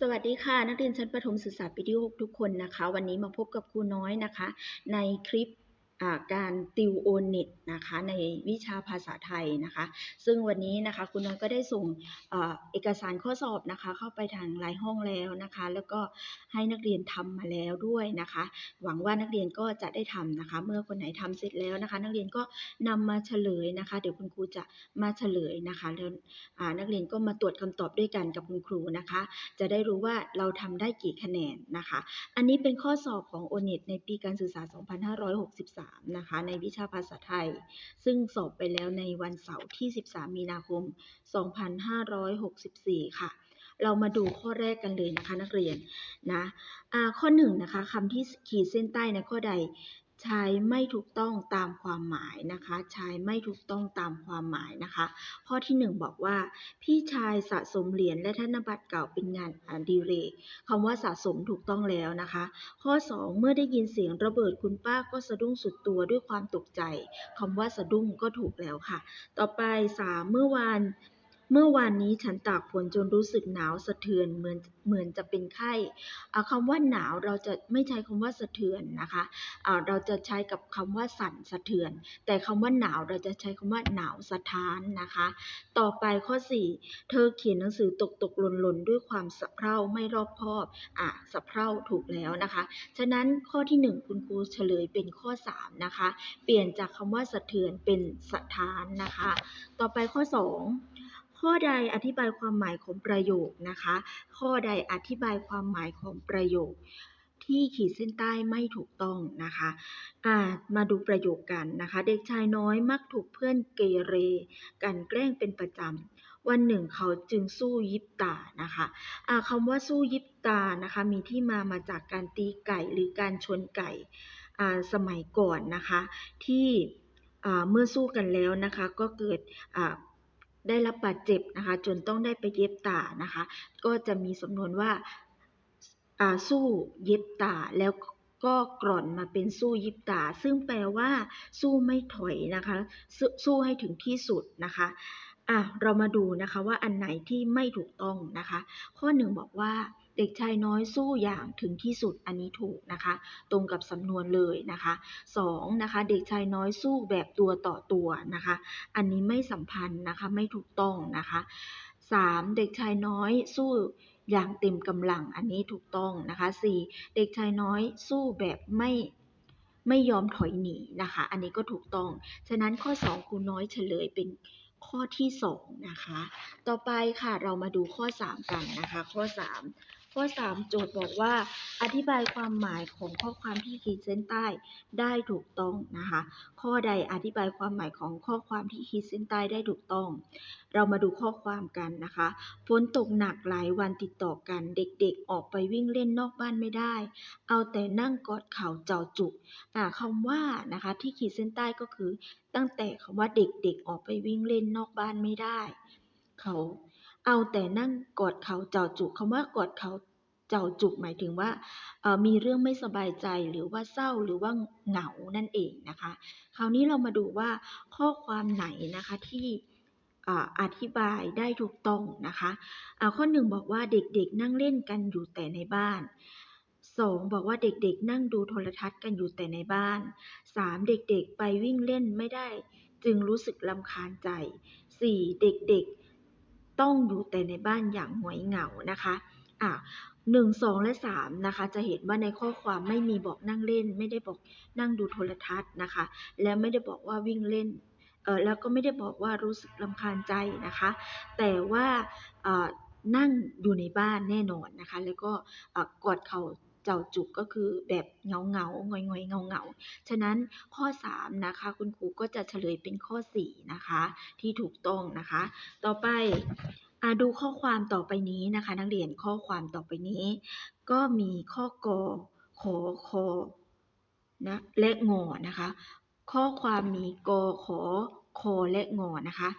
สวัสดีค่ะ นักเรียนชั้นประถมศึกษาปีที่ 6 ทุกคนนะคะ วันนี้มาพบกับครูน้อยนะคะ ในคลิป การติวโอเน็ตนะคะในวิชาภาษาไทยนะคะ ซึ่งวันนี้นะคะครูน้อยก็ได้ส่งเอ่อเอกสารข้อสอบนะคะ เข้าไปทางไลน์ห้องแล้วนะคะ แล้วก็ให้นักเรียนทำมาแล้วด้วยนะคะ หวังว่านักเรียนก็จะได้ทำนะคะ เมื่อคนไหนทำเสร็จแล้วนะคะ นักเรียนก็นำมาเฉลยนะคะ เดี๋ยวคุณครูจะมาเฉลยนะคะแล้วนักเรียนก็มาตรวจคำตอบด้วยกันกับคุณครูนะคะ จะได้รู้ว่าเราทำได้กี่คะแนนนะคะ อันนี้เป็นข้อสอบของ o n e t ในปีการศึกษา 2563นะคะ ในวิชาภาษาไทย ซึ่งสอบไปแล้วในวันเสาร์ที่ 13 มีนาคม 2564 ค่ะ เรามาดูข้อแรกกันเลยนะคะนักเรียนนะะข้อ1นงนะคะคำที่ขีดเส้นใต้ในข้อใด ใช้ไม่ถูกต้องตามความหมายนะคะ ใช้ไม่ถูกต้องตามความหมายนะคะ ข้อที่ 1 บอกว่า พี่ชายสะสมเหรียญและธนบัตรเก่าเป็นงานอดิเรกคำว่าสะสมถูกต้องแล้วนะคะ ข้อ 2 เมื่อได้ยินเสียงระเบิดคุณป้าก็สะดุ้งสุดตัวด้วยความตกใจคำว่าสะดุ้งก็ถูกแล้วค่ะ ต่อไป 3 เมื่อวาน เมื่อวานนี้ฉันตากฝนจนรู้สึกหนาวสะเทือนเหมือนเหมือนจะเป็นไข้อ่าคำว่าหนาวเราจะไม่ใช้คำว่าสะเทือนนะคะอ่าเราจะใช้กับคำว่าสั่นสะเทือน แต่คำว่าหนาวเราจะใช้คำว่าหนาวสะท้านนะคะ ต่อไปข้อ 4 เธอเขียนหนังสือตกตกหล่นหล่นด้วยความสะเพร่าไม่รอบคอบอะสะเพร่าถูกแล้วนะคะ ฉะนั้นข้อที่ 1 คุณครูเฉลยเป็นข้อ 3 นะคะ เปลี่ยนจากคำว่าสะเทือนเป็นสะท้านนะคะ ต่อไปข้อ 2 ข้อใดอธิบายความหมายของประโยคนะคะ ข้อใดอธิบายความหมายของประโยคที่ขีดเส้นใต้ไม่ถูกต้องนะคะอ่ามาดูประโยคกันนะคะ เด็กชายน้อยมักถูกเพื่อนเกเร กันแกล้งเป็นประจำ วันหนึ่งเขาจึงสู้ยิบตานะคะอ่าคำว่าสู้ยิบตานะคะ มีที่มามาจากการตีไก่หรือการชนไก่อ่าสมัยก่อนนะคะ ที่อ่าเมื่อสู้กันแล้วนะคะ ก็เกิดอ่า ได้รับบาดเจ็บนะคะ จนต้องได้ไปเย็บตานะคะ ก็จะมีสำนวนว่าอ่าสู้เย็บตาแล้วก็กร่อนมาเป็นสู้ยิบตา ซึ่งแปลว่า สู้ไม่ถอยนะคะสสู้ให้ถึงที่สุดนะคะอะเรามาดูนะคะว่าอันไหนที่ไม่ถูกต้องนะคะ ข้อหนึ่งบอกว่า เด็กชายน้อยสู้อย่างถึงที่สุดอันนี้ถูกนะคะ ตรงกับสำนวนเลยนะคะสองนะคะเด็กชายน้อยสู้แบบตัวต่อตัวนะคะ อันนี้ไม่สัมพันธ์นะคะไม่ถูกต้องนะคะสามเด็กชายน้อยสู้อย่างเต็มกำลังอันนี้ถูกต้องนะคะสี่เด็กชายน้อยสู้แบบไม่ไม่ยอมถอยหนีนะคะ อันนี้ก็ถูกต้อง ฉะนั้นข้อ 2ครูน้อยเฉลยเป็นข้อที่ 2 นะคะ ต่อไปค่ะเรามาดูข้อ 3 กันนะคะ ข้อ 3 ข้อ 3 โจทย์บอกว่า อธิบายความหมายของข้อความที่ขีดเส้นใต้ได้ถูกต้องนะคะ ข้อใดอธิบายความหมายของข้อความที่ขีดเส้นใต้ได้ถูกต้อง เรามาดูข้อความกันนะคะฝนตกหนักหลายวันติดต่อกัน เด็กๆ ออกไปวิ่งเล่นนอกบ้านไม่ได้ เอาแต่นั่งกอดเข่าเจ้าจุกอ่าคำว่านะคะที่ขีดเส้นใต้ก็คือ ตั้งแต่คำว่าเด็กๆออกไปวิ่งเล่นนอกบ้านไม่ได้ เขา เอาแต่นั่งกอดเขาเจ้าจุกคำว่ากอดเขาเจ้าจุกหมายถึงว่ามีเรื่องไม่สบายใจหรือว่าเศร้าหรือว่าเหงานั่นเองนะคะ คราวนี้เรามาดูว่าข้อความไหนนะคะที่อธิบายได้ถูกต้องนะคะอ่าข้อหนึ่งบอกว่าเด็กๆนั่งเล่นกันอยู่แต่ในบ้านสองบอกว่าเด็กๆ นั่งดูโทรทัศน์กันอยู่แต่ในบ้านสามเด็กๆ ไปวิ่งเล่นไม่ได้ จึงรู้สึกลำคาญใจสี่เด็กๆ ต้องอยู่แต่ในบ้านอย่างหงอยเหงานะคะอ่าหนึ่งสองและสามนะคะจะเห็นว่าในข้อความไม่มีบอกนั่งเล่น ไม่ได้บอกนั่งดูโทรทัศน์นะคะ และไม่ได้บอกว่าวิ่งเล่นเออแล้วก็ไม่ได้บอกว่ารู้สึกลำคาญใจนะคะ แต่ว่าอ่อนั่งอยู่ในบ้านแน่นอนนะคะ แล้วก็กอดเข่า เจ้าจุกก็คือแบบเงาเงาๆงอยงอยเงาเงาฉะนั้นข้อ 3 นะคะ คุณครูก็จะเฉลยเป็นข้อ 4 นะคะ ที่ถูกต้องนะคะ ต่อไปอดูข้อความต่อไปนี้นะคะ นักเรียนข้อความต่อไปนี้ ก็มีข้อกอขอคอนะและงอนะคะ ข้อความมีกอขอ อและงอนะคะ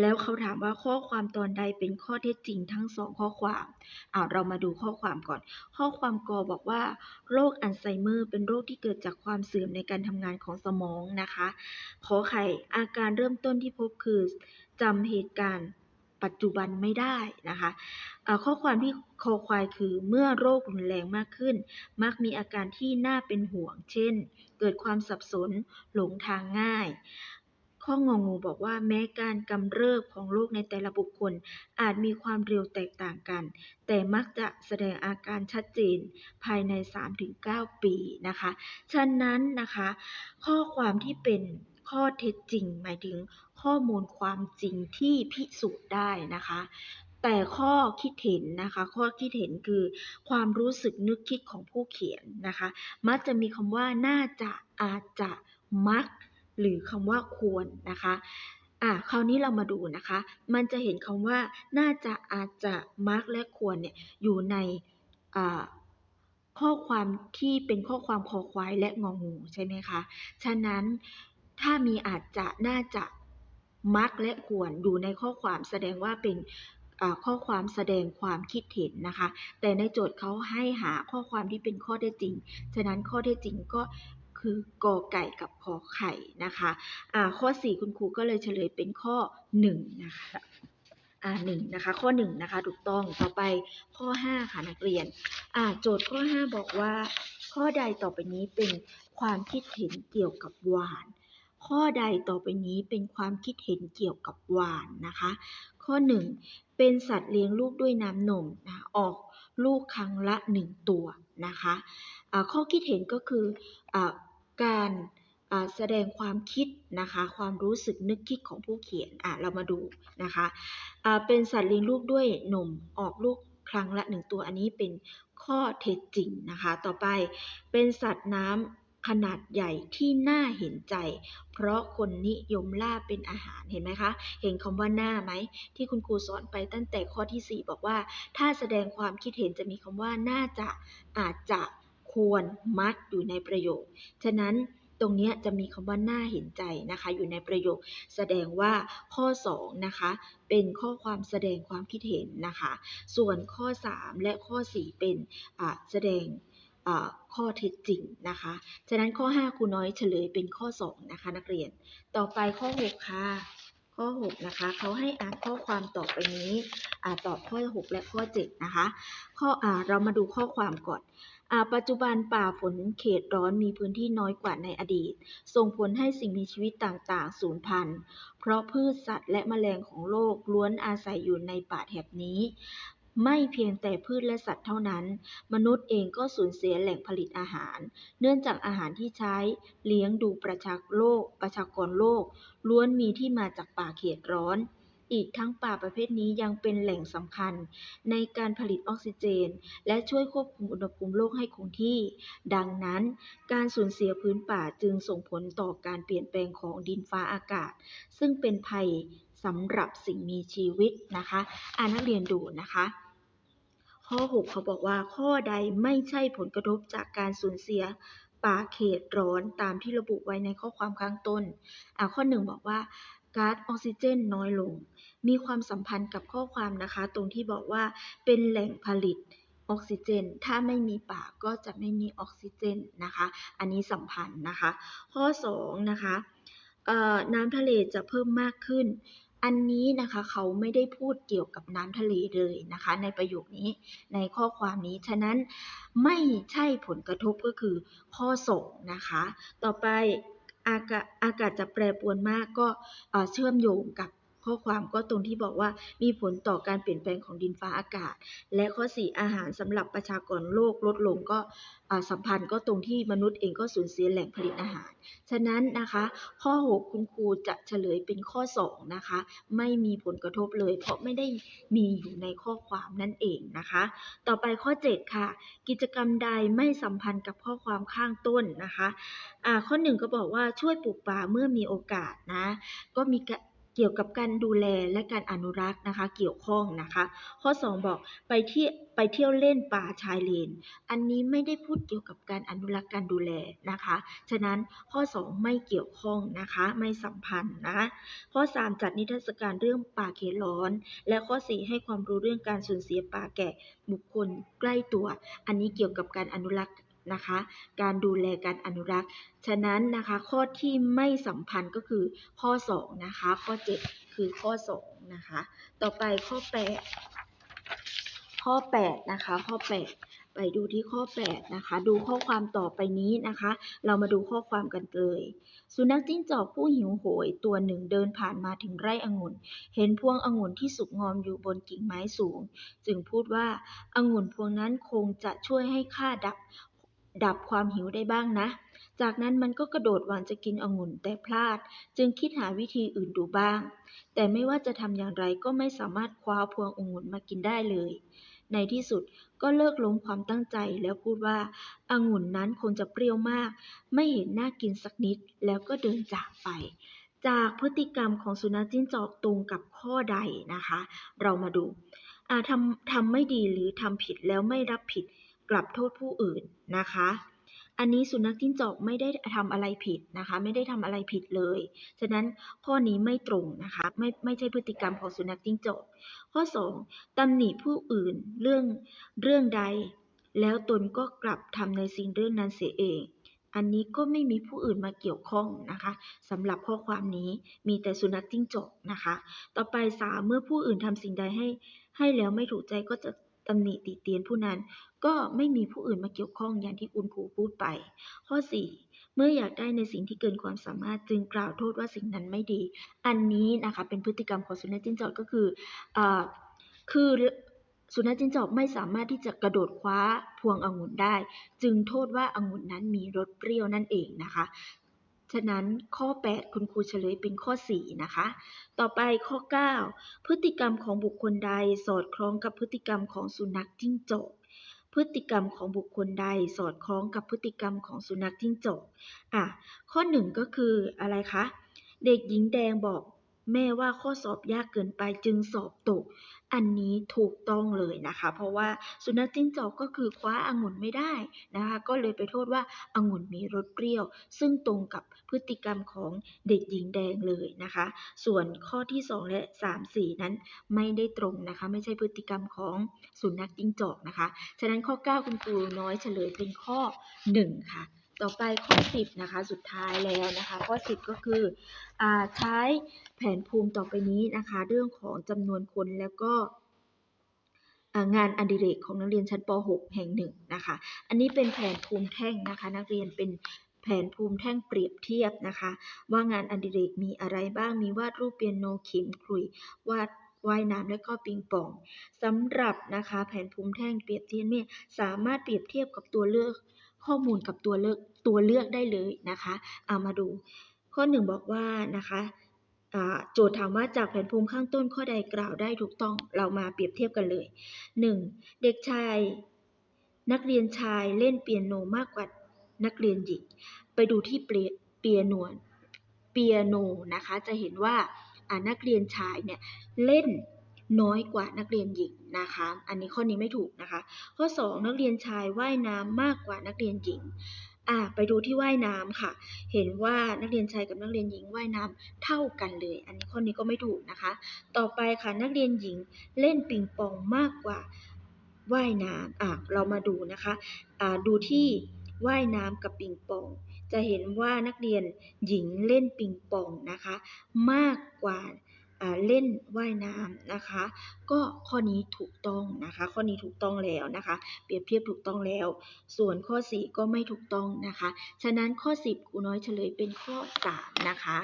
แล้วเขาถามว่าข้อความตอนใดเป็นข้อเท็จจริงทั้งสองข้อความเอาเรามาดูข้อความก่อน ข้อความกอบอกว่า โรคอัลไซเมอร์เป็นโรคที่เกิดจากความเสื่อมในการทำงานของสมองนะคะขอไข่อาการเริ่มต้นที่พบคือจำเหตุการณ์ปัจจุบันไม่ได้นะคะข้อความที่คอควายคือเมื่อโรครุนแรงมากขึ้น มักมีอาการที่น่าเป็นห่วง เช่น เกิดความสับสนหลงทางง่าย ข้ององูบอกว่า แม้การกำเริบของโรคในแต่ละบุคคลอาจมีความเร็วแตกต่างกัน แต่มักจะแสดงอาการชัดเจนภายใน 3-9 ปีนะคะ ฉะนั้นนะคะ ข้อความที่เป็นข้อเท็จจริง หมายถึงข้อมูลความจริงที่พิสูจน์ได้นะคะแต่ข้อคิดเห็นนะคะ ข้อคิดเห็นคือความรู้สึกนึกคิดของผู้เขียนนะคะ มักจะมีคำว่าน่าจะอาจจะมัก หรือคำว่าควรนะคะอะคราวนี้เรามาดูนะคะ มันจะเห็นคำว่าน่าจะอาจจะมักและควรเนี่ยอยู่ในอ่าข้อความที่เป็นข้อความคอควายและงองูใช่ไหมคะ ฉะนั้นถ้ามีอาจจะน่าจะมักและควรอยู่ในข้อความแสดงว่าเป็นข้อความแสดงความคิดเห็นนะคะ แต่ในโจทย์เขาให้หาข้อความที่เป็นข้อเท็จจริง ฉะนั้นข้อเท็จจริงก็ คือกอไก่กับขอไข่นะคะอ่าข้อ 4 คุณครูก็เลยเฉลยเป็นข้อ 1 นะคะอ่าหนึ่งนะคะข้อ1นะคะถูกต้องต่อไปข้อ 5 ค่ะนักเรียนอ่าโจทย์ข้อ 5 บอกว่า ข้อใดต่อไปนี้เป็นความคิดเห็นเกี่ยวกับหวาน ข้อใดต่อไปนี้เป็นความคิดเห็นเกี่ยวกับหวานนะคะ ข้อ 1 เป็นสัตว์เลี้ยงลูกด้วยน้ำนมนะออกลูกครั้งละ 1 ตัวนะคะอ่าข้อคิดเห็นก็คืออ การแสดงความคิดนะคะความรู้สึกนึกคิดของผู้เขียนอะเรามาดูนะคะอ่าเป็นสัตว์เลี้ยงลูกด้วยนมออกลูกครั้งละ1ตัวอันนี้เป็นข้อเท็จจริงนะคะ ต่อไปเป็นสัตว์น้ำขนาดใหญ่ที่น่าเห็นใจ เพราะคนนิยมล่าเป็นอาหารเห็นไหมคะ เห็นคำว่าหน้าไหมที่คุณครูสอนไปตั้งแต่ข้อที่ 4 บอกว่า ถ้าแสดงความคิดเห็นจะมีคำว่าน่าจะอาจจะ ควรมักอยู่ในประโยค ฉะนั้นตรงนี้จะมีคำว่าน่าเห็นใจนะคะ อยู่ในประโยค แสดงว่าข้อ 2 นะคะ เป็นข้อความแสดงความคิดเห็นนะคะ ส่วนข้อ 3 และข้อ 4 เป็นแสดงข้อเท็จจริงนะคะ ฉะนั้นข้อ 5 ครูน้อยเฉลยเป็นข้อ 2 นะคะ นักเรียน ต่อไปข้อ 6 ค่ะ ข้อ 6 นะคะ เขาให้อ่านข้อความต่อไปนี้อ่าตอบข้อ 6 และข้อ 7 นะคะ ข้ออ่าเรามาดูข้อความก่อนอาปัจจุบันป่าฝนเขตร้อนมีพื้นที่น้อยกว่าในอดีต ส่งผลให้สิ่งมีชีวิตต่างๆ สูญพันธุ์ เพราะพืชสัตว์และแมลงของโลกล้วนอาศัยอยู่ในป่าแถบนี้ ไม่เพียงแต่พืชและสัตว์เท่านั้น มนุษย์เองก็สูญเสียแหล่งผลิตอาหาร เนื่องจากอาหารที่ใช้เลี้ยงดูประชากโลก ประชากรโลก ล้วนมีที่มาจากป่าเขตร้อน อีกทั้งป่าประเภทนี้ยังเป็นแหล่งสำคัญ ในการผลิตออกซิเจน และช่วยควบคุมอุณหภูมิโลกให้คงที่ ดังนั้น การสูญเสียพื้นป่าจึงส่งผลต่อการเปลี่ยนแปลงของดินฟ้าอากาศ ซึ่งเป็นภัย สำหรับสิ่งมีชีวิตนะคะอ่านนักเรียนดูนะคะ ข้อ 6 เขาบอกว่าข้อใดไม่ใช่ผลกระทบจากการสูญเสียป่าเขตร้อนตามที่ระบุไว้ในข้อความข้างต้นอ่าข้อ 1 บอกว่าก๊าซออกซิเจนน้อยลง มีความสัมพันธ์กับข้อความนะคะ ตรงที่บอกว่าเป็นแหล่งผลิตออกซิเจน ถ้าไม่มีป่าก็จะไม่มีออกซิเจนนะคะ อันนี้สัมพันธ์นะคะ ข้อ 2 นะคะเอ่อน้ำทะเลจะเพิ่มมากขึ้น อันนี้นะคะเขาไม่ได้พูดเกี่ยวกับน้ำทะเลเลยนะคะ ในประโยคนี้ในข้อความนี้ ฉะนั้นไม่ใช่ผลกระทบก็คือข้อส่งนะคะ ต่อไปอากาศอากาศจะแปรปรวนมากก็เชื่อมโยงกับ ข้อความก็ตรงที่บอกว่ามีผลต่อการเปลี่ยนแปลงของดินฟ้าอากาศ และข้อ 4 อาหารสำหรับประชากรโลกลดลงก็สัมพันธ์ก็ตรงที่มนุษย์เองก็สูญเสียแหล่งผลิตอาหาร ฉะนั้นนะคะ ข้อ 6 คุณครูจะเฉลยเป็นข้อ 2 นะคะ ไม่มีผลกระทบเลย เพราะไม่ได้มีอยู่ในข้อความนั่นเองนะคะ ต่อไปข้อ 7 ค่ะ กิจกรรมใดไม่สัมพันธ์กับข้อความข้างต้นนะคะอ่าข้อ 1 ก็บอกว่าช่วยปลูกป่าเมื่อมีโอกาสนะ ก็มีก เกี่ยวกับการดูแลและการอนุรักษ์นะคะ เกี่ยวข้องนะคะ ข้อ 2 บอกไปที่ไปเที่ยวเล่นป่าชายเลน อันนี้ไม่ได้พูดเกี่ยวกับการอนุรักษ์การดูแลนะคะ ฉะนั้นข้อ 2 ไม่เกี่ยวข้องนะคะ ไม่สัมพันธ์นะ ข้อ 3 จัดนิทรรศการเรื่องป่าเขตร้อน และข้อ 4 ให้ความรู้เรื่องการสูญเสียป่าแก่บุคคลใกล้ตัว อันนี้เกี่ยวกับการอนุรักษ์ นะคะ การดูแลการอนุรักษ์ ฉะนั้นนะคะข้อที่ไม่สัมพันธ์ก็คือข้อ 2 นะคะ ข้อ 7 คือข้อ 2 นะคะ ต่อไปข้อ 8 ข้อ 8 นะคะ ข้อ 8 ไปดูที่ข้อ 8 นะคะ ดูข้อความต่อไปนี้นะคะ เรามาดูข้อความกันเลย สุนัขจิ้งจอกผู้หิวโหย ตัวหนึ่งเดินผ่านมาถึงไร่องุ่น เห็นพวงองุ่นที่สุกงอมอยู่บนกิ่งไม้สูง จึงพูดว่าองุ่นพวงนั้นคงจะช่วยให้ข้าดับ ดับความหิวได้บ้างนะ จากนั้นมันก็กระโดดหวังจะกินองุ่นแต่พลาด จึงคิดหาวิธีอื่นดูบ้าง แต่ไม่ว่าจะทำอย่างไรก็ไม่สามารถคว้าพวงองุ่นมากินได้เลย ในที่สุดก็เลิกล้มความตั้งใจแล้วพูดว่าองุ่นนั้นคงจะเปรี้ยวมาก ไม่เห็นน่ากินสักนิดแล้วก็เดินจากไป จากพฤติกรรมของสุนัขจิ้งจอกตรงกับข้อใดนะคะ เรามาดูอาทำทำไม่ดีหรือทำผิดแล้วไม่รับผิด กลับโทษผู้อื่นนะคะ อันนี้สุนัขจิ้งจอกไม่ได้ทำอะไรผิดนะคะ ไม่ได้ทำอะไรผิดเลย ฉะนั้นข้อนี้ไม่ตรงนะคะไม่ไม่ใช่พฤติกรรมของสุนัขจิ้งจอก ข้อ 2ตำหนิผู้อื่นเรื่องเรื่องใด แล้วตนก็กลับทำในสิ่งเรื่องนั้นเสียเองอันนี้ก็ไม่มีผู้อื่นมาเกี่ยวข้องนะคะสำหรับข้อความนี้มีแต่สุนัขจิ้งจอกนะคะ ต่อไปสามเมื่อผู้อื่นทำสิ่งใดให้ ให้แล้วไม่ถูกใจก็จะ ตำหนิติเตียนผู้นั้น ก็ไม่มีผู้อื่นมาเกี่ยวข้องอย่างที่คุณครูพูดไป ข้อ 4 เมื่ออยากได้ในสิ่งที่เกินความสามารถจึงกล่าวโทษว่าสิ่งนั้นไม่ดี อันนี้นะคะเป็นพฤติกรรมของสุนัขจิ้งจอกก็คืออาคือสุนัขจิ้งจอกไม่สามารถที่จะกระโดดคว้าพวงองุ่นได้ จึงโทษว่าองุ่นนั้นมีรสเปรี้ยวนั่นเองนะคะ ฉะนั้นข้อ 8 คุณครูเฉลยเป็นข้อ 4 นะคะ ต่อไปข้อ 9 พฤติกรรมของบุคคลใดสอดคล้องกับพฤติกรรมของสุนัขจิ้งจอกพฤติกรรมของบุคคลใดสอดคล้องกับพฤติกรรมของสุนัขจิ้งจอกอะข้อ 1 ก็คืออะไรคะ เด็กหญิงแดงบอก แม่ว่าข้อสอบยากเกินไปจึงสอบตก อันนี้ถูกต้องเลยนะคะ เพราะว่าสุนัขจิ้งจอกก็คือคว้าองุ่นไม่ได้นะคะ ก็เลยไปโทษว่าองุ่นมีรสเปรี้ยว ซึ่งตรงกับพฤติกรรมของเด็กหญิงแดงเลยนะคะ ส่วนข้อที่ 2 และ 3 4 นั้นไม่ได้ตรงนะคะ ไม่ใช่พฤติกรรมของสุนัขจิ้งจอกนะคะ ฉะนั้นข้อ 9 คุณครูน้อยเฉลยเป็นข้อ 1 ค่ะ ต่อไปข้อ 10 นะคะ สุดท้ายแล้วนะคะ ข้อ 10 ก็คืออใช้แผนภูมิต่อไปนี้นะคะ เรื่องของจำนวนคนแล้วก็งานอดิเรกของนักเรียนชั้นป .6 แห่งหนึ่งนะคะ อันนี้เป็นแผนภูมิแท่งนะคะ นักเรียนเป็นแผนภูมิแท่งเปรียบเทียบนะคะ ว่างานอดิเรกมีอะไรบ้าง มีวาดรูปเปียโนเขียนขลุ่ยวาดว่ายน้ำและก็ปิงปองสำหรับนะคะ แผนภูมิแท่งเปรียบเทียบเนี่ยสามารถเปรียบเทียบกับตัวเลือก ข้อมูลกับตัวเลือกตัวเลือกได้เลยนะคะเอามาดู ข้อหนึ่งบอกว่านะคะโจทย์ถามว่าจากแผนภูมิข้างต้นข้อใดกล่าวได้ถูกต้องเรามาเปรียบเทียบกันเลย 1. เด็กชาย นักเรียนชายเล่นเปียโนมากกว่านักเรียนหญิงไปดูที่เปียเปียโนเปียโนนะคะจะเห็นว่านักเรียนชายเนี่ยเล่น น้อยกว่านักเรียนหญิงนะคะ อันนี้ข้อนี้ไม่ถูกนะคะ ข้อ 2 นักเรียนชายว่ายน้ำมากกว่านักเรียนหญิงอ่าไปดูที่ว่ายน้ำค่ะ เห็นว่านักเรียนชายกับนักเรียนหญิงว่ายน้ำเท่ากันเลย อันนี้ข้อนี้ก็ไม่ถูกนะคะ ต่อไปค่ะนักเรียนหญิงเล่นปิงปองมากกว่าว่ายน้ำอะเรามาดูนะคะอ่าดูที่ว่ายน้ำกับปิงปอง จะเห็นว่านักเรียนหญิงเล่นปิงปองนะคะ มากกว่า เล่นว่ายน้ำนะคะ ก็ข้อนี้ถูกต้องนะคะ ข้อนี้ถูกต้องแล้วนะคะ เปรียบเทียบถูกต้องแล้ว ส่วนข้อ 4 ก็ไม่ถูกต้องนะคะ ฉะนั้นข้อ 10ครูน้อยเฉลยเป็นข้อ 3 นะคะ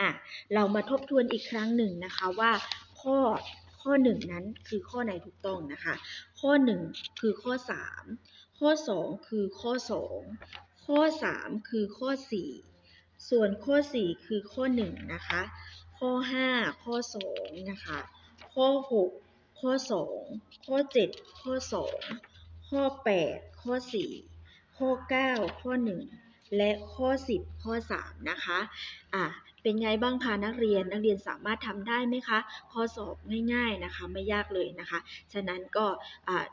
อะเรามาทบทวนอีกครั้งหนึ่งนะคะว่าข้อข้อ 1 นั้นคือข้อไหนถูกต้องนะคะ ข้อ 1 คือข้อ 3 ข้อ 2 คือข้อ 2 ข้อ 3 คือข้อ 4 ส่วนข้อ 4 คือข้อ 1 นะคะ ข้อ 5 ข้อ 2 นะคะ ข้อ 6 ข้อ 2 ข้อ 7 ข้อ 2 ข้อ 8 ข้อ 4 ข้อ 9 ข้อ 1 และข้อ 10 ข้อ 3 นะคะอะเป็นไงบ้างคะนักเรียนนักเรียนสามารถทำได้ไหมคะ ข้อสอบง่าย ๆนะคะ ไม่ยากเลยนะคะ ฉะนั้นก็อ่า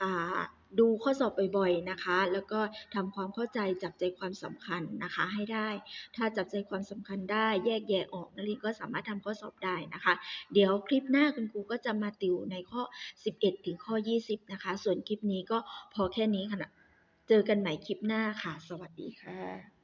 อ่า ดูข้อสอบบ่อยๆนะคะ แล้วก็ทำความเข้าใจจับใจความสำคัญนะคะให้ได้ ถ้าจับใจความสำคัญได้แยกแยะออกนักเรียนก็สามารถทำข้อสอบได้นะคะ เดี๋ยวคลิปหน้าคุณครูก็จะมาติวในข้อ 11 ถึงข้อ 20 นะคะ ส่วนคลิปนี้ก็พอแค่นี้ค่ะ เจอกันใหม่คลิปหน้าค่ะ สวัสดีค่ะ